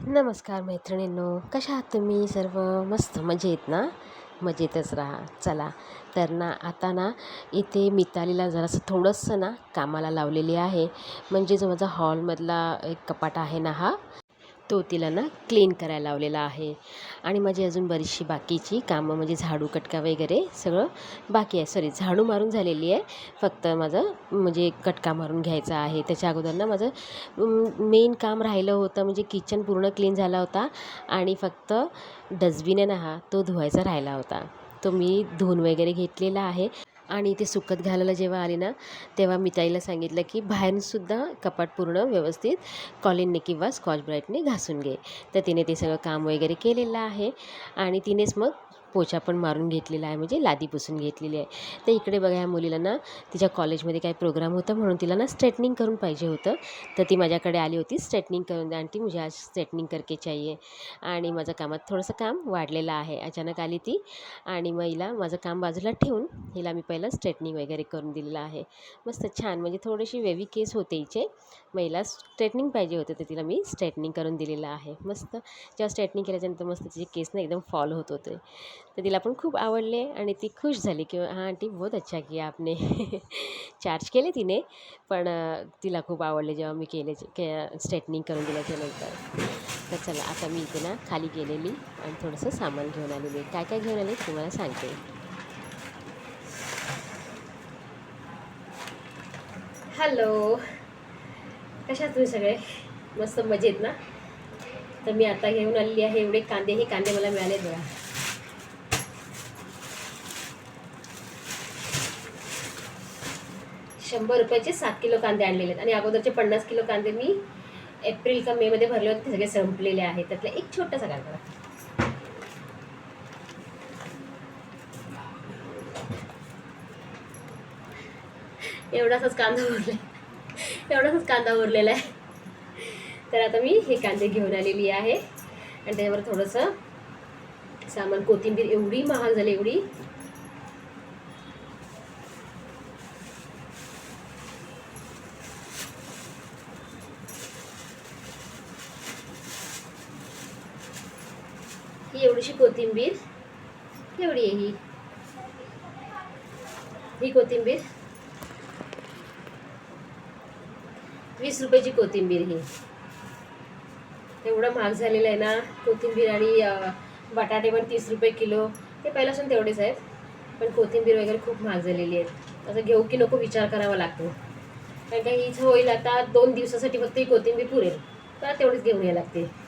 नमस्कार मैत्रिणींनो कशा आहात तुम्ही? सर्व मस्त मजेत ना? मजेतच राहा. चला तर ना आता ना इथे मितालीला जरासं थोडंसं ना कामाला लावलेली आहे. म्हणजे जो माझा हॉलमधला एक कपाट आहे ना हा तो तिला ना क्लीन करायला लावलेला आहे. आणि माझी अजून बरीचशी बाकीची कामं म्हणजे झाडू कटका वगैरे सगळं बाकी आहे. सॉरी झाडू मारून झालेली आहे. फक्त माझं म्हणजे कटका मारून घ्यायचा आहे. त्याच्या अगोदर ना माझं मेन काम राहिलं होतं. म्हणजे किचन पूर्ण क्लीन झाला होता. आणि फक्त डस्टबिन आहे ना हा तो धुवायचा राहिला होता. तो मी धुवून वगैरे घेतलेला आहे. आणि ते सुकत घालायला जेव्हा आले ना तेव्हा मी ताईला सांगितलं की बाहेरसुद्धा कपाट पूर्ण व्यवस्थित कॉलिनने किंवा स्कॉच ब्राईटने घासून घे. तर तिने ते सगळं काम वगैरे केलेलं आहे आणि तिनेच मग पोछा पण मारून घेतलेला आहे म्हणजे लादी पुसून घेतलेली आहे. तर इकडे बघा ह्या मुलीला ना तिच्या कॉलेजमध्ये काही प्रोग्राम होता म्हणून तिला ना स्ट्रेटनिंग करून पाहिजे होतं. तर ती माझ्याकडे आली होती स्ट्रेटनिंग करून. द्या आणि ती मुझे आज स्ट्रेटनिंग करके चाहिए. आणि माझं कामात थोडंसं काम वाढलेलं आहे. अचानक आली ती आणि मग हिला माझं काम बाजूला ठेवून हिला मी पहिलं स्ट्रेटनिंग वगैरे करून दिलेलं आहे. मस्त छान म्हणजे थोडीशी वेवी केस होते हिचे. मग हिला स्ट्रेटनिंग पाहिजे होतं तर तिला मी स्ट्रेटनिंग करून दिलेलं आहे. मस्त. जेव्हा स्ट्रेटनिंग केल्याच्यानंतर मस्त तिचे केस ना एकदम फॉल होत होते. तर तिला पण खूप आवडले आणि ती खुश झाली की हां आंटी बहुत अच्छा किया आपने. चार्ज केले तिने पण तिला खूप आवडले जेव्हा मी केले के स्ट्रेटनिंग करून दिल्याच्यानंतर तर चला आता मी इथे ना खाली गेलेली आणि थोडंसं सामान घेऊन आलेली काय काय घेऊन आले तुम्हाला सांगते. हॅलो कशा तुम्ही सगळे? मस्त मजेत ना? तर मी आता घेऊन आलेली आहे एवढे कांदे. हे कांदे मला मिळाले बघा. शंभर रुपयाचे सात किलो कांदे आणलेले आहेत. आणि अगोदरचे पन्नास किलो कांदे मी एप्रिल का मेमध्ये भरले होते. ते सगळे संपलेले आहेत. त्यातला एक छोटासा कांदा एवढासाच कांदा उरले एवढासाच कांदा उरलेला आहे. तर आता मी हे कांदे घेऊन आलेली आहे. आणि त्याच्यावर थोडंसं सामान कोथिंबीर एवढी महाग झाली एवढी थोडीशी कोथिंबीर. एवढी आहे ही. ही कोथिंबीर. वीस रुपयाची कोथिंबीर ही एवढं महाग झालेलं आहे ना कोथिंबीर आणि बटाटे पण तीस रुपये किलो. ते पहिल्यापासून तेवढेच आहेत पण कोथिंबीर वगैरे खूप महाग झालेली आहेत. असं घेऊ की नको विचार करावा लागतो. कारण का हीच होईल आता दोन दिवसासाठी फक्त ही कोथिंबीर पुरेल. तर तेवढीच घेऊन यायला लागते.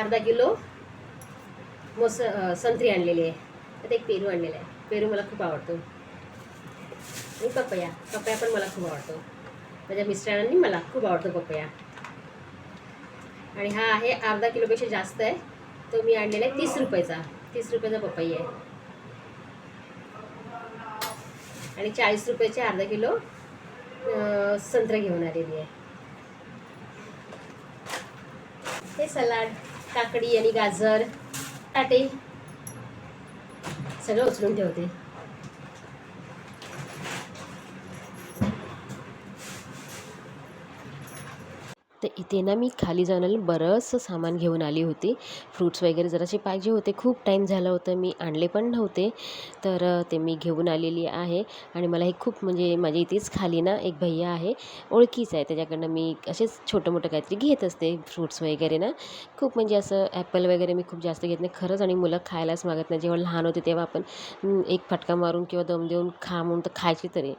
अर्धा किलो मोस संत्री आणलेली आहे. त्यात एक पेरू आणलेला आहे. पेरू मला खूप आवडतो. आणि पपया. पपया पण मला खूप आवडतो. माझ्या मिस्टरांनी मला खूप आवडतो पपया. आणि हा आहे अर्धा किलोपेक्षा जास्त आहे. तो मी आणलेला आहे तीस रुपयाचा. तीस रुपयाचा पपई आहे. आणि चाळीस रुपयाचे अर्धा किलो संत्रा घेऊन आलेली आहे. हे सलाड. काकडी आणि गाजर टाटे सगळं उचलून ठेवते. तर इथे ना मी खाली जाऊन बरंच बरंचसं सामान घेऊन आली होती. फ्रूट्स वगैरे जरासे पाहिजे होते. खूप टाईम झाला होता. मी आणले पण नव्हते. तर ते मी घेऊन आलेली आहे. आणि मला हे खूप म्हणजे माझ्या इथेच खाली ना एक भैया आहे. ओळखीचं आहे. त्याच्याकडनं मी असेच छोटं मोठं काहीतरी घेत असते फ्रूट्स वगैरे ना. खूप म्हणजे असं ॲपल वगैरे मी खूप जास्त घेत नाही. खरंच आणि मुलं खायलाच मागत नाही. जेव्हा लहान होते तेव्हा आपण एक फटका मारून किंवा दम देऊन खा म्हणून तर खायचे तरी.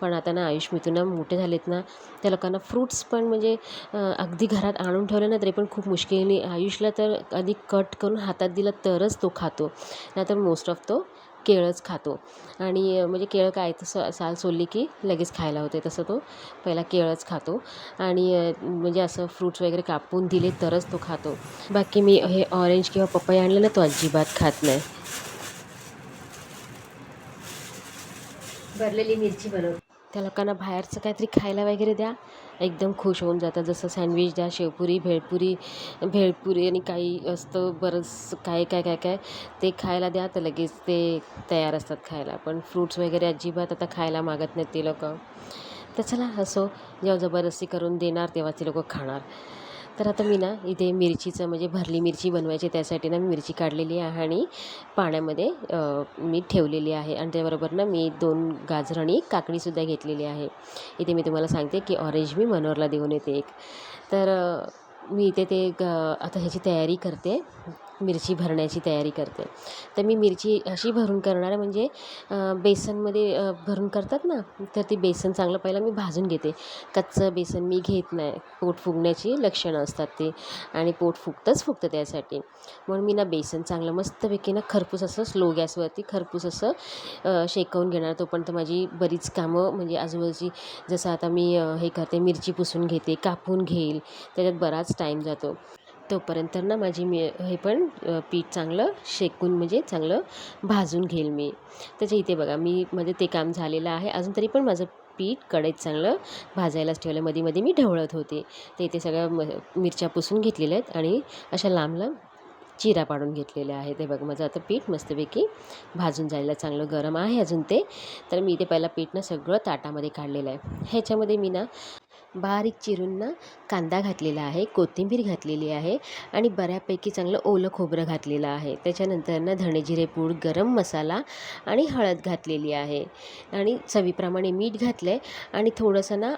पण आता ना आयुष मिथून ना मोठे झालेत ना. त्या लोकांना फ्रूट्स पण म्हणजे अगदी घरात आणून ठेवलं ना तरी पण खूप मुश्किलीने आयुषला तर आधी कट करून हातात दिलं तरच तो खातो. नाहीतर मोस्ट ऑफ तो केळंच खातो. आणि म्हणजे केळं काय तसं साल सोलली की लगेच खायला होते तसं तो पहिला केळंच खातो. आणि म्हणजे असं फ्रूट्स वगैरे कापून दिले तरच तो खातो. बाकी मी हे ऑरेंज किंवा पपई आणलं ना तो अजिबात खात नाही. भरलेली मिरची बनव त्या लोकांना बाहेरचं काहीतरी खायला वगैरे द्या. एकदम खुश होऊन जातात. जसं सँडविच द्या शेवपुरी भेळपुरी भेळपुरी आणि काही असतं बरंच काय काय काय काय ते खायला द्या. तर लगेच ते तयार असतात खायला. पण फ्रूट्स वगैरे अजिबात आता खायला मागत नाहीत ते लोकं. तर चला असो जेव्हा जबरदस्ती करून देणार तेव्हा ते लोकं खाणार. तर आता मी ना इथे मिरचीचं म्हणजे भरली मिरची बनवायची त्यासाठी ना मी मिरची काढलेली आहे आणि पाण्यामध्ये मी ठेवलेली आहे. आणि त्याबरोबर ना मी दोन गाजर आणि काकडीसुद्धा घेतलेली आहे. इथे मी तुम्हाला सांगते की ऑरेंज मी मनोहरला देऊन येते एक. तर मी इथे ते ग आता ह्याची तयारी करते. मिरची भरण्याची तयारी करते. तर मी मिरची अशी भरून करणार आहे म्हणजे बेसनमध्ये भरून करतात ना तर ती बेसन चांगलं पहिलं मी भाजून घेते. कच्चं बेसन मी घेत नाही. पोट फुगण्याची लक्षणं असतात ते. आणि पोट फुगतंच फुगतं त्यासाठी. म्हणून मी ना बेसन चांगलं मस्तपैकी ना खरपूस असं स्लो गॅसवरती खरपूस असं शेकवून घेणार. तोपर्यंत माझी बरीच कामं म्हणजे आजूबाजूची जसं आता मी हे करते मिरची पुसून घेते कापून घेईल. त्याच्यात बराच टाईम जातो. तोपर्यंत ना माझी मी हे पण पीठ चांगलं शेकून म्हणजे चांगलं भाजून घेईल मी. त्याच्या इथे बघा मी म्हणजे ते काम झालेलं आहे. अजून तरी पण माझं पीठ कढईत चांगलं भाजायलाच ठेवलं. मध्ये मध्ये मी ढवळत होते. ते इथे सगळ्या म मिरच्या पुसून घेतलेल्या आहेत आणि अशा लांब लांब चिरा पाडून घेतलेल्या आहेत. ते बघ माझं आता पीठ मस्तपैकी भाजून जायला चांगलं गरम आहे अजून ते. तर मी इथे पहिला पीठ ना सगळं ताटामध्ये काढलेलं आहे. ह्याच्यामध्ये मी ना बारीक चिरून ना कांदा घातलेला आहे कोथिंबीर घातलेली आहे आणि बऱ्यापैकी चांगलं ओलं खोबरं घातलेलं आहे. त्याच्यानंतर ना धणेजिरे पूड गरम मसाला आणि हळद घातलेली आहे. आणि चवीप्रमाणे मीठ घातलं आहे आणि थोडंसं ना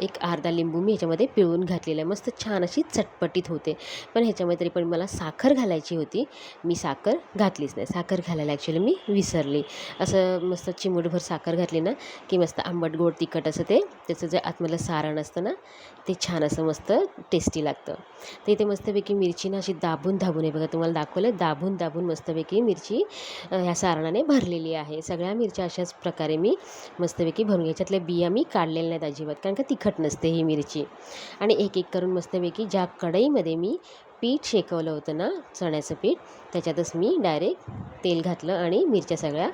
एक अर्धा लिंबू मी ह्याच्यामध्ये पिळून घातलेलं आहे. मस्त छान अशी चटपटीत होते. पण ह्याच्यामध्ये तरी पण मला साखर घालायची होती. मी साखर घातलीच नाही. साखर घालायला ॲक्च्युली मी विसरली. असं मस्त चिमूटभर साखर घातली ना की मस्त आंबट गोड तिखट असं ते त्याचं जे आतमधलं सारण असतं ना ते छान असं मस्त टेस्टी लागतं. तर इथे मस्तपैकी मिरची ना अशी दाबून दाबून आहे. बघा तुम्हाला दाखवलं दाबून दाबून मस्तपैकी मिरची ह्या सारणाने भरलेली आहे. सगळ्या मिरच्या अशाच प्रकारे मी मस्तपैकी भरून ह्याच्यातल्या बिया मी काढलेल्या नाहीत अजिबात कारण का तिखट नसते ही मिरची. आणि एक एक करून मस्तपैकी ज्या कढईमध्ये मी पीठ शेकवलं होतं ना चण्याचं पीठ त्याच्यातच मी डायरेक्ट तेल घातलं आणि मिरच्या सगळ्या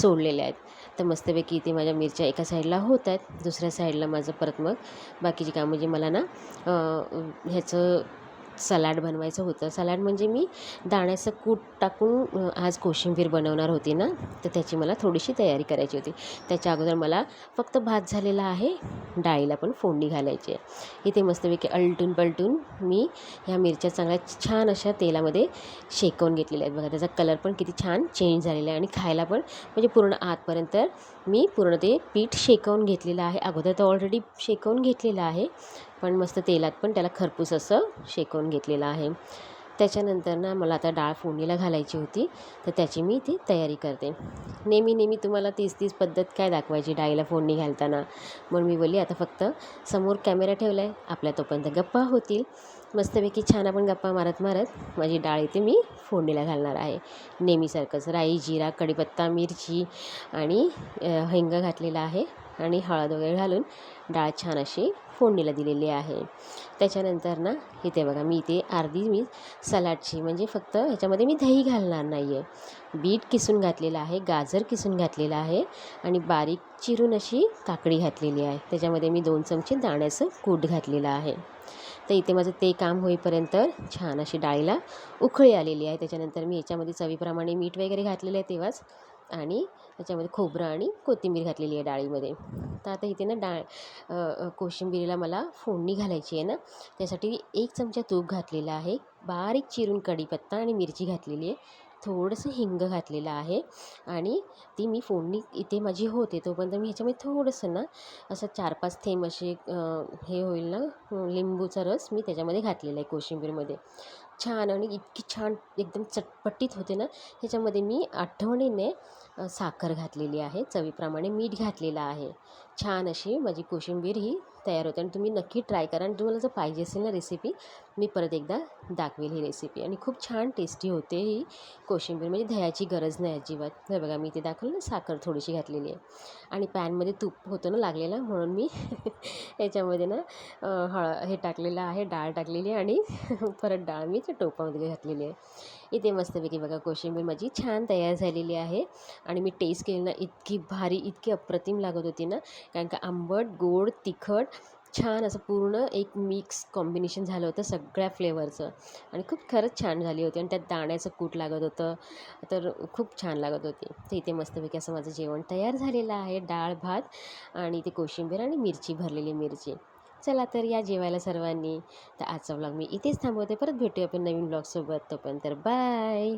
सोडलेल्या आहेत. तर मस्तपैकी इथे माझ्या मिरच्या एका साईडला होत आहेत दुसऱ्या साईडला माझं परत मग बाकीची कामं म्हणजे मला ना ह्याचं सलाड बनवायचं होतं. सलाड म्हणजे मी दाण्याचं कूट टाकून आज कोशिंबीर बनवणार होती ना तर त्याची मला थोडीशी तयारी करायची होती. त्याच्या अगोदर मला फक्त भात झालेला आहे डाळीला पण फोडणी घालायची आहे. इथे मस्तपैकी अलटून पलटून मी ह्या मिरच्या चांगल्या छान अशा तेलामध्ये शेकवून घेतलेल्या आहेत. बघा त्याचा कलर पण किती छान चेंज झालेला आहे आणि खायला पण म्हणजे पूर्ण आतपर्यंत मी पूर्ण ते पीठ शेकवून घेतलेलं आहे. अगोदर तर ऑलरेडी शेकवून घेतलेलं आहे पण मस्त तेलात पण त्याला खरपूस असं शेकवून घेतलेलं आहे. त्याच्यानंतर ना मला आता डाळ फोडणीला घालायची होती तर त्याची मी ती तयारी करते. नेहमी नेहमी तुम्हाला तीच तीच पद्धत काय दाखवायची डाळीला फोडणी घालताना? म्हणून मी बोलली आता फक्त समोर कॅमेरा ठेवला आहे आपल्या तोपर्यंत गप्पा होतील. मस्तपैकी छान आपण गप्पा मारत मारत माझी डाळ इथे मी फोडणीला घालणार आहे. नेहमीसारखंच राई जिरा कढीपत्ता मिरची आणि हिंग घातलेला आहे. आणि हळद वगैरे घालून डाळ छान अशी फोडणीला दिलेली आहे. त्याच्यानंतर ना इथे बघा मी इथे अर्धी मी सलाडची म्हणजे फक्त ह्याच्यामध्ये मी दही घालणार नाही आहे बीट किसून घातलेलं आहे गाजर किसून घातलेलं आहे आणि बारीक चिरून अशी काकडी घातलेली आहे. त्याच्यामध्ये मी दोन चमचे दाण्याचं कूट घातलेलं आहे. तर इथे माझं ते काम होईपर्यंत छान अशी डाळीला उकळी आलेली आहे. त्याच्यानंतर मी याच्यामध्ये चवीप्रमाणे मीठ वगैरे घातलेलं आहे तेव्हाच. आणि त्याच्यामध्ये खोबरं आणि कोथिंबीर घातलेली आहे डाळीमध्ये. तर आता इथे ना डाळ कोशिंबिरीला मला फोडणी घालायची आहे ना त्यासाठी एक चमचा तूप घातलेला आहे बारीक चिरून कढीपत्ता आणि मिरची घातलेली आहे थोडंसं हिंग घातलेलं आहे आणि ती मी फोडणी इथे माझी होते तोपर्यंत मी ह्याच्यामध्ये थोडंसं ना असं चार पाच थेंब असे हे होईल ना लिंबूचा रस मी त्याच्यामध्ये घातलेला आहे कोशिंबीरमध्ये. छान आणि इतकी छान एकदम चटपटीत होते ना ह्याच्यामध्ये मी आठवणीने साखर घातलेली आहे. चवीप्रमाणे मीठ घातलेलं आहे. छान अशी माझी कोशिंबीर ही तयार होते आणि तुम्ही नक्की ट्राय करा आणि तुम्हाला जर पाहिजे असेल ना रेसिपी मी परत एकदा दाखवेल ही रेसिपी आणि खूप छान टेस्टी होते ही कोशिंबीर. म्हणजे दह्याची गरज नाही अजिबात. हे बघा मी ते दाखवलं ना साखर थोडीशी घातलेली आहे. आणि पॅनमध्ये तूप होतं ना लागलेलं म्हणून मी याच्यामध्ये ना हळ हे टाकलेलं आहे डाळ टाकलेली आहे आणि परत डाळ मी त्या टोपामध्ये घातलेली आहे. इथे मस्तपैकी बघा कोशिंबीर माझी छान तयार झालेली आहे. आणि मी टेस्ट केली ना इतकी भारी इतकी अप्रतिम लागत होती ना. कारण का आंबट गोड तिखट छान असं पूर्ण एक मिक्स कॉम्बिनेशन झालं होतं सगळ्या फ्लेवरचं आणि खूप खरंच छान झाली होती आणि त्यात दाण्याचं कूट लागत होतं. तर खूप छान लागत होती. तर इथे मस्तपैकी असं माझं जेवण तयार झालेलं आहे. डाळ भात आणि ते कोशिंबीर आणि मिरची भरलेली मिरची. चला तर या जेवायला सर्वांनी. तर आजचा ब्लॉग मी इथेच थांबवते. परत भेटूया आपण नवीन ब्लॉगसोबत तोपर्यंत बाय